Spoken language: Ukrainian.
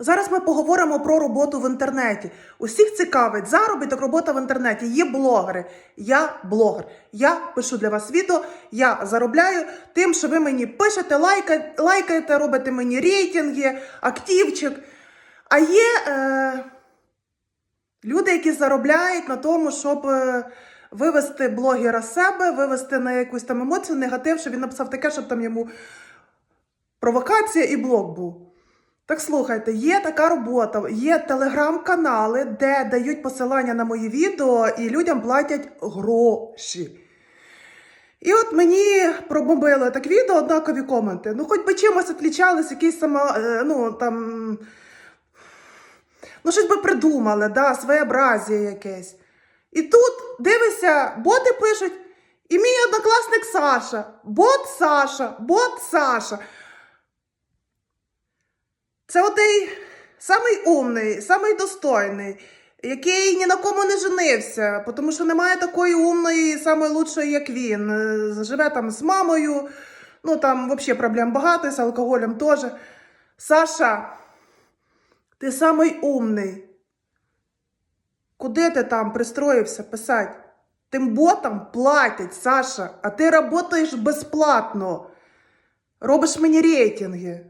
Зараз ми поговоримо про роботу в інтернеті. Усіх цікавить заробіток, робота в інтернеті. Є блогери. Я блогер. Я пишу для вас відео. Я заробляю тим, що ви мені пишете, лайка, лайкаєте, робите мені рейтинги, активчик. А є е, люди, які заробляють на тому, щоб е, вивести блогера з себе, вивести на якусь там емоцію, негатив, що він написав таке, щоб там йому провокація і блок був. Так слухайте, є така робота, є телеграм-канали, де дають посилання на мої відео і людям платять гроші. І от мені пробомбили так відео, однакові коменти. Ну, хоч би чимось відлічались, якісь сама, е, ну там. Ну, щось би придумали, да, своєобразія якесь. І тут дивишся, боти пишуть, і мій однокласник Саша, бот Саша, бот Саша. Це отей самий умний, самий достойний, який ні на кому не женився, тому що немає такої умної, самої лучшої, як він. Е, Живе там з мамою, ну там взагалі проблем багато, з алкоголем теж. Саша, ти самий умний. Куди ти там пристроївся писати? Тим ботам платять, Саша, а ти працюєш безплатно. Робиш мені рейтинги.